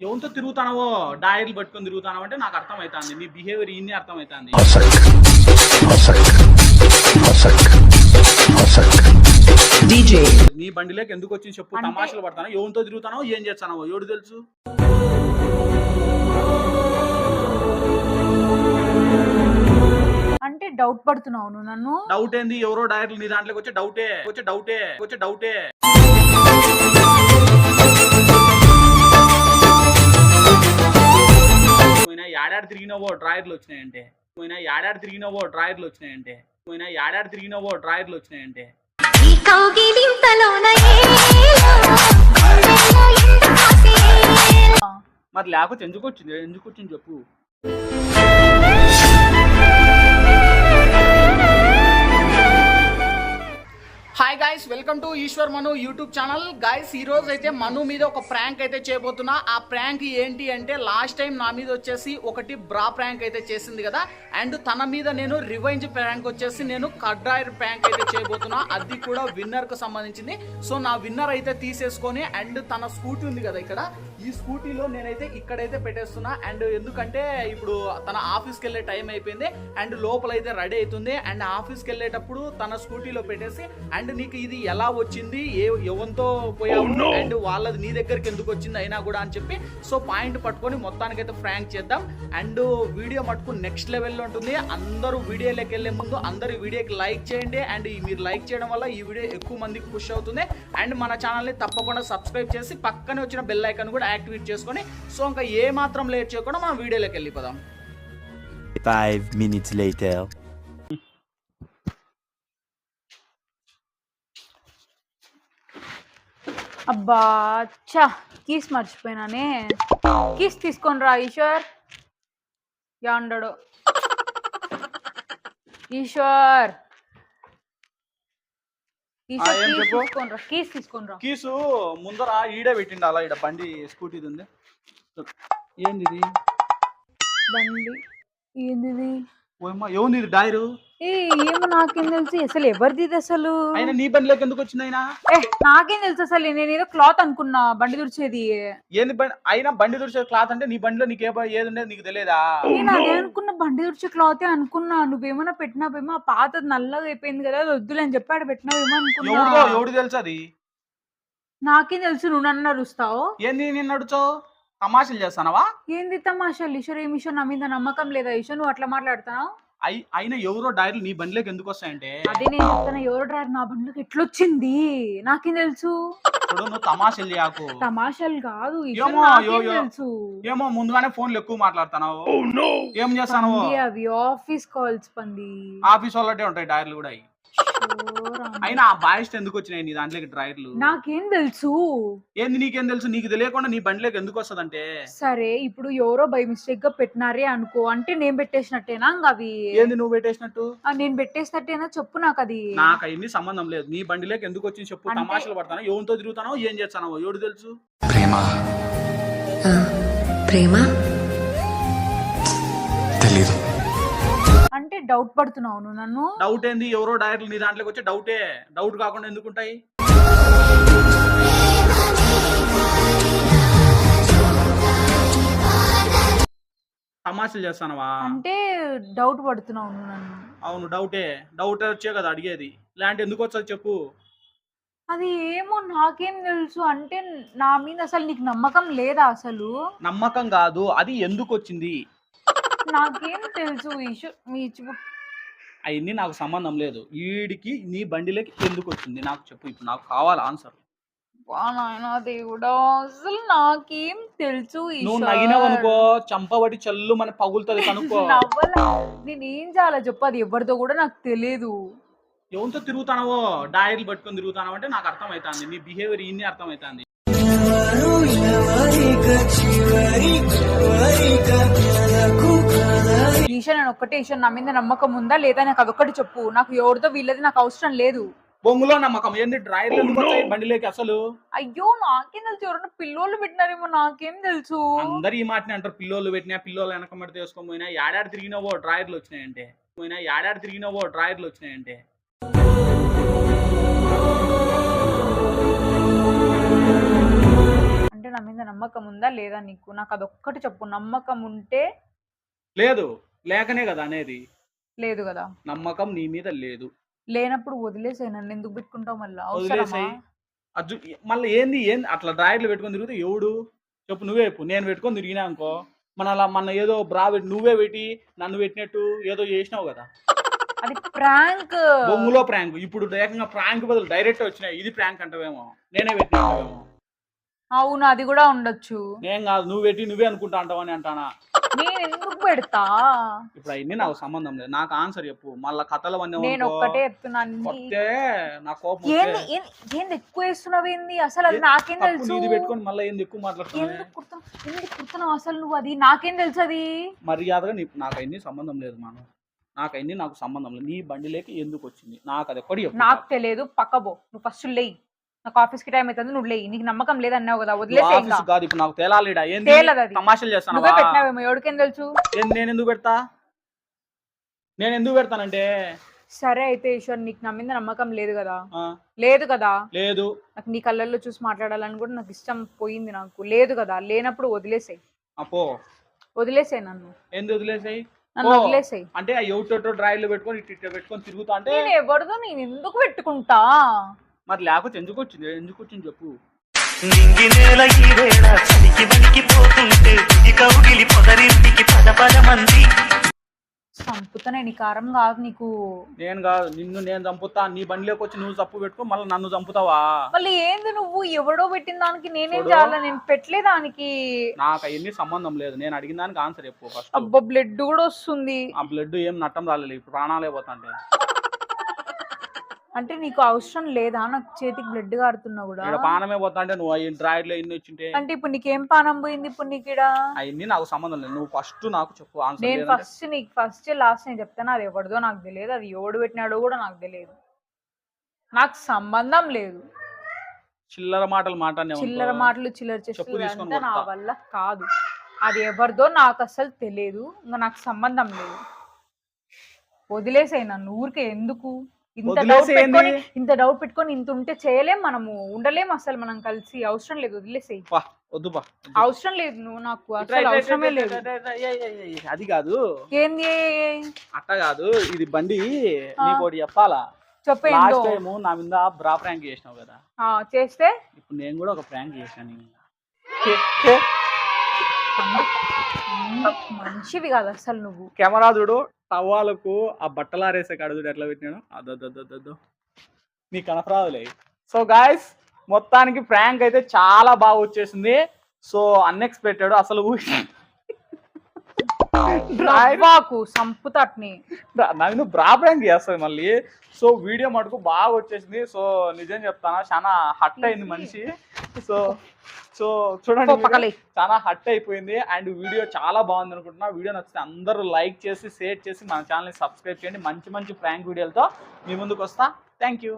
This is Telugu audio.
ఎవరితో తిరుగుతానవో డైరీలు పట్టుకొని తిరుగుతానో అంటే నాకు అర్థమవుతుంది నీ బిహేవియర్ ఇన్ని అర్థమవుతుంది నీ బండిలోకి ఎందుకు వచ్చి చెప్పు. తమాషలు పడతానో ఎవరితో తిరుగుతానో ఏం చేస్తానో ఎవడు తెలుసు? అంటే డౌట్ పడుతున్నావు నన్ను? డౌట్ ఏంది? ఎవరో డైరీలు నీ దాంట్లోకి వచ్చే డౌటే వచ్చే డౌటే వచ్చే డౌటే ఏడాది తిరిగినవో డ్రాయర్లు వచ్చినాయంటే. పోయినా ఏడాది తిరిగినవో డ్రాయర్లు వచ్చినాయంటే. పోయినా ఏడాది తిరిగినవో డ్రాయర్లు వచ్చినాయంటే. మరి లేకపోతే ఎందుకు వచ్చింది? ఎందుకు వచ్చింది చెప్పు. Welcome to Eshwar Manu YouTube channel. Guys ఈ రోజు అయితే మను మీద ఒక ప్రాంక్ అయితే చేయబోతున్నా. ఆ ప్రాంక్ ఏంటి అంటే లాస్ట్ టైం నా మీద వచ్చేసి ఒకటి బ్రా ప్రాంక్ అయితే చేసింది కదా. అండ్ తన మీద నేను రివెంజ్ ప్రాంక్ వచ్చేసి నేను కడ్రాయర్ ప్రాంక్ అయితే చేయబోతున్నా. అది కూడా విన్నర్కు సంబంధించింది. సో నా విన్నర్ అయితే తీసేసుకొని అండ్ తన స్కూటీ ఉంది కదా ఇక్కడ. ఈ స్కూటీలో నేనైతే ఇక్కడైతే పెట్టేస్తున్నా. అండ్ ఎందుకంటే ఇప్పుడు తన ఆఫీస్కి వెళ్ళే టైం అయిపోయింది. అండ్ లోపల అయితే రెడీ అవుతుంది. అండ్ ఆఫీస్కి వెళ్ళేటప్పుడు తన స్కూటీలో పెట్టేసి అండ్ నీకు ఇది ఎలా వచ్చింది? ఏ ఎవరితో పోయావు? అండ్ వాళ్ళది నీ దగ్గరికి ఎందుకు వచ్చింది అయినా కూడా అని చెప్పి సో పాయింట్ పట్టుకొని మొత్తానికి అయితే ఫ్రాంక్ చేద్దాం. అండ్ వీడియో మటుకు నెక్స్ట్ లెవెల్లో ఉంటుంది. అందరూ వీడియోలోకి వెళ్ళే ముందు అందరూ వీడియోకి లైక్ చేయండి. అండ్ మీరు లైక్ చేయడం వల్ల ఈ వీడియో ఎక్కువ మందికి పుష్ అవుతుంది. అండ్ మన ఛానల్ని తప్పకుండా సబ్స్క్రైబ్ చేసి పక్కనే వచ్చిన బెల్ ఐకాన్ కూడా యాక్టివేట్ చేసుకొని సో ఇంకా ఏ మాత్రం లేట్ చేయకుండా మనం వీడియోలోకి వెళ్ళిపోదాం. Five minutes later. అబ్బా చా కీస్ మర్చిపోయినానే కీస్ తీసుకొని రా ఈశ్వర్. యాండడు. ఈశ్వర్. కీస్ ముందర ఈడే పెట్టిండు అలా ఈడ బండి స్కూటీది ఉంది ఏంది బండి. ఏంది ఏముంది ఇది డైరు ఏమో నాకేం తెలుసు అసలు ఎవరిది అసలు? అయినా నీ బండిలోకి ఎందుకు వచ్చింది అయినా? ఏ నాకేం తెలుసు అసలు నేను ఏదో క్లాత్ అనుకున్నా బండి తుడిచేది ఏంది బండి అయినా బండి తుడిచే క్లాత్ అంటే నీ బండిలో నీకు ఏది ఉండేది నీకు తెలియదా? నేను అదే అనుకున్న బండి తుడిచే క్లాతే అనుకున్నా నువ్వేమైనా పెట్టినావేమో ఆ పాతది నల్లగా అయిపోయింది కదా వద్దులే అని చెప్పి ఆడ పెట్టినావేమో అనుకున్నా? ఎవడు తెలుసు అది? నాకేం తెలుసు నువ్వు నన్ను అరుస్తావు? ఏంది నేను నడుచావు తమాషలు చేస్తానవా? ఏంది తమాషా ఈశ్వర్ ఏమి ఈశ్వర్ నా మీద నమ్మకం లేదా? ఈశ్వర్ నువ్వు అట్లా మాట్లాడుతున్నావు? అయి అయినా ఎవరో డైర్లు నీ బండిలోకి ఎందుకు వస్తాయంటే? అదే నేను చెప్తాను ఎవరు డ్రైవర్ నా బండిలోకి ఎట్లొచ్చింది? నాకేం తెలుసు? నువ్వు తమాషలు చేయకు. తమాషాలు కాదు ఏమో. తెలుసు? ఏమో ముందుగానే ఫోన్లు ఎక్కువ మాట్లాడుతున్నావు. ఏం చేస్తాను అవి ఆఫీస్ కాల్స్ పంది. ఆఫీస్ వాళ్ళటే ఉంటాయి డైర్లు కూడా. అయినా ఆ బాయిస్ట్ ఎందుకు వచ్చినాయి నీ దాంట్లోకి డ్రైర్లు నాకేం తెలుసు. ఏంది నీకేం తెలుసు? నీకు తెలియకుండా నీ బండిలోకి ఎందుకు వస్తుందంటే? సరే ఇప్పుడు ఎవరో బై మిస్టేక్గా పెట్టినారే అనుకో. అంటే నేను పెట్టేసినట్టేనా ఇంక అవి? ఏంది నువ్వు పెట్టేసినట్టు? ఆ, నేను పెట్టేసినట్టేనా? చెప్పు నాకు అది. నాకు అవన్నీ సంబంధం లేదు. నీ బండిలోకి ఎందుకు వచ్చింది చెప్పు? అంటే- తమాషలు పడతాను? ఎవరితో తిరుగుతానో? ఏం చేస్తానో? ఎవడు తెలుసు? ప్రేమ. ఆ, ప్రేమ? అంటే డౌట్ పడుతున్నావు నువ్వు నన్ను? డౌట్ ఏంది? ఎవరో డైరెక్ట్ నీ దాంట్లోకి వచ్చే డౌటే డౌట్ కాకుండా ఎందుకు ఉంటాయి? తమాషలు చేస్తానవా? అంటే డౌట్ పడుతున్నావు నువ్వు నన్ను. అవును డౌటే డౌట్ వచ్చే కదా అడిగేది. ఇలాంటి ఎందుకు వస్తుంది చెప్పు. అది ఏమో నాకేం తెలుసు. అంటే నా మీద అసలు నీకు నమ్మకం లేదా అసలు? నమ్మకం కాదు. అది ఎందుకు వచ్చింది? నాకేం తెలుసు ఈషు మీ ఇచ్చు- అవన్నీ నాకు సంబంధం లేదు. వీడికి నీ బండిలోకి ఎందుకు వచ్చింది? నాకు చెప్పు ఇప్పుడు నాకు కావాలి ఆన్సర్ వా నాయనా దేవుడా అసలు నాకేం తెలుసు నువ్వు ఈశ్వర్. నగినావు అనుకో చంపబడి చల్లు మన పగులుతుంది కనుక్కో. నవ్వలా. నేనేం చేయాలో చెప్పు అది ఎవరిదో కూడా నాకు తెలియదు ఎవరితో తిరుగుతానవో? డైరీలు పట్టుకొని తిరుగుతానో అంటే నాకు అర్థమవుతుంది నీ బిహేవియర్ ఇన్ని అర్థమవుతుంది ఈషా నేను ఒక్కటే ఈషా నా మీద నమ్మకం ఉందా లేదా నాకు అదొక్కటి చెప్పు. నాకు ఎవరితో వీళ్ళది నాకు అవసరం లేదు. బొంగులో నమ్మకం. ఏంది వచ్చాయి బండిలోకి అసలు? అయ్యో నాకేం తెలుసు. ఎవరైనా పిల్లోళ్ళు పెట్టినారేమో నాకేం తెలుసు. అందరు ఈ మాటని అంటారు. పిల్లోళ్ళు పెట్టినా పిల్లోళ్ళు వెనక మట్టి తీసుకొని పోయినా ఏడాది తిరిగినవో డ్రాయర్లు వచ్చినాయంటే. పోయినా ఏడాది తిరిగినవో డ్రాయర్లు వచ్చినాయంటే. అంటే నా మీద నమ్మకం ఉందా లేదా నీకు? నాకు అదొక్కటి చెప్పు. నమ్మకం ఉంటే లేదు. లేకనే కదా అనేది. లేదు కదా. నమ్మకం నీ మీద లేదు. లేనప్పుడు వదిలేసాయి నన్ను ఎందుకు పెట్టుకుంటావు మళ్ళీ? వదిలేసాయి. అజ్జు మళ్ళీ ఏంది ఏంది అట్లా డ్రాయర్లు పెట్టుకొని తిరిగితే ఎవడు? చెప్పు నువ్వే చెప్పు. నేను పెట్టుకొని తిరిగినా అనుకో మన అలా మన ఏదో బ్రా పెట్టి నువ్వే పెట్టి నన్ను పెట్టినట్టు ఏదో చేసినావు కదా. అది ప్రాంక్. బొమ్ములో ప్రాంక్. ఇప్పుడు ఏకంగా ప్రాంక్ బదులు డైరెక్ట్ వచ్చినాయి. ఇది ప్రాంక్ అంటావేమో. నేనే పెట్టినావేమో అవును అది కూడా ఉండొచ్చు. నేను కాదు నువ్వు పెట్టి నువ్వే అనుకుంటా అంటావని అంటానా? నేను ఎందుకు పెడతా? ఇప్పుడు అవన్నీ నాకు సంబంధం లేదు. నాకు ఆన్సర్ చెప్పు. మళ్ళీ కథలు అన్నీ నేను ఒక్కటే చెప్తున్నాను కొట్టే నా కోపం ఏంది ఏంది- ఏంది ఎక్కువ వేస్తున్నావు ఏంది? అసలు అది నాకేం తెలుసు? నీది పెట్టుకొని మళ్ళీ ఎందుకు ఎక్కువ మాట్లాడుతున్నావు? ఎందుకు కుడుతున్నావు ఎందుకు కుడుతున్నావు అసలు నువ్వు అది? నాకేం తెలుసు అది? మర్యాదగా నీ నాకు అన్ని సంబంధం లేదు మనం నాకు అన్ని నాకు సంబంధం లేదు. నీ బండిలోకి ఎందుకు వచ్చింది? నాకు అది ఎక్కడి నాకు తెలియదు పక్కబో నువ్వు ఫస్ట్ లేయి. నాకు ఆఫీస్కి టైం అవుతుంది నువ్వు లేయి. నీకు నమ్మకం లేదన్నావు కదా వదిలేసే ఇంకా. కాదు ఇప్పుడు నాకు తేలాలిడా? ఏంది? తేలదు అది. తమాషలు చేస్తాను నువ్వే పెట్టినావేమో ఎవరికేం తెలుసు? నేను ఎందుకు పెడతా? నేను ఎందుకు పెడతానంటే? సరే అయితే ఈశ్వర్ నీకు నా మీద నమ్మకం లేదు కదా. ఆ, లేదు కదా. లేదు. నాకు నీ కళ్ళల్లో చూసి మాట్లాడాలని కూడా నాకు ఇష్టం పోయింది నాకు. లేదు కదా లేనప్పుడు వదిలేసాయి. అపో వదిలేసాయి నన్ను. ఎందుకు వదిలేసాయి? నన్ను ఓ. వదిలేసాయి. అంటే ఆ ఎవటో డ్రాయిలు పెట్టుకొని తిరుగుతా అంటే నేను ఎవరిదో నేను ఎందుకు పెట్టుకుంటా? మరి లేకపోతే ఎందుకు వచ్చింది? ఎందుకు వచ్చింది చెప్పు. నింగి నేల ఈ వేళ చలికి వణికిపోతుంటే ఈ కౌగిలి పొదరింటికి పద పద మంది. చంపుతా నేను ఈ కారం కాదు నీకు. నేను కాదు నిన్ను నేను చంపుతా నీ బండిలోకి వచ్చి నువ్వు తప్పు పెట్టుకో మళ్ళీ నన్ను చంపుతావా? మళ్ళీ ఏంది నువ్వు? ఎవడో పెట్టిన దానికి నేనేం. చేయాలి? నేను పెట్టలే దానికి. నాకు అవన్నీ సంబంధం లేదు. నేను అడిగిన దానికి ఆన్సర్ చెప్పు ఫస్ట్ అబ్బా బ్లడ్ కూడా వస్తుంది. ఆ బ్లడ్ ఏం నట్టం రాలేదు. ఇప్పుడు ప్రాణాలే పోతాంటే అంటే నీకు అవసరం లేదా? నాకు చేతికి బ్లడ్ కారుతున్నా కూడా. ఇక్కడ పానమే పోతాంటే నువ్వు అవి డ్రాయిడ్లో ఎన్ని వచ్చింటే? అంటే ఇప్పుడు నీకేం పానం పోయింది ఇప్పుడు నీకు? అవన్నీ నాకు సంబంధం లేదు. నువ్వు ఫస్ట్ నాకు చెప్పు ఆన్సర్ నేను లేదంటే. ఫస్ట్ నీకు ఫస్ట్ లాస్ట్ నేను చెప్తాను. అది ఎవరిదో నాకు తెలియదు. అది ఎవడు పెట్టినాడో కూడా నాకు తెలియదు. నాకు సంబంధం లేదు. చిల్లర మాటలు మాట్లాడినా చిల్లర మాటలు చిల్లర చెప్పు చేష్టలు తీసుకొని అంతా నా కొడతా. వల్ల కాదు. అది ఎవరిదో నాకు అసలు తెలియదు. ఇంకా నాకు సంబంధం లేదు. వదిలేసాయి నన్ను. ఊరికే ఎందుకు? ఇంత డౌట్. పెట్టుకొని ఇంత డౌట్ పెట్టుకొని ఇంత ఉంటే చేయలేం మనము ఉండలేం అసలు మనం కలిసి అవసరం లేదు వదిలేసేయి వద్దు అవసరం లేదు నువ్వు నాకు అసలు అవసరమే లేదు. అది కాదు ఏంది అట్ట కాదు ఇది బండి నీకు ఒకటి చెప్పాలా చెప్పేందో టైం నా మీద బ్రా ప్రాంక్ చేసినావు కదా చేస్తే ఇప్పుడు నేను కూడా ఒక ప్రాంక్ చేశాను మనిషివి కాదు అసలు నువ్వు. కెమెరా చూడు టవాలకు ఆ బట్టలు ఆరేసే కాడ చూడు ఎట్లా పెట్టినాడు. అదొద్దొద్దొద్దు నీ కనపరాదులే. సో గాయస్ మొత్తానికి ప్రాంక్ అయితే చాలా బాగా వచ్చేసింది. సో అన్ఎక్స్పెక్టెడ్ అసలు నవ్వాకు సంపుతట్ని నన్ను బ్రా ప్రాంక్ చేస్తుంది మళ్ళీ. సో వీడియో మటుకు బాగా వచ్చేసింది. సో నిజం చెప్తానా చాలా హట్ అయింది మనిషి. సో సో చూడండి. చాలా హట్ అయిపోయింది. అండ్ వీడియో చాలా బాగుంది అనుకుంటున్నా. వీడియో నచ్చితే అందరూ లైక్ చేసి షేర్ చేసి మన ఛానల్ని సబ్స్క్రైబ్ చేయండి. మంచి మంచి ప్రాంక్ వీడియోలతో మీ ముందుకు వస్తా. Thank you.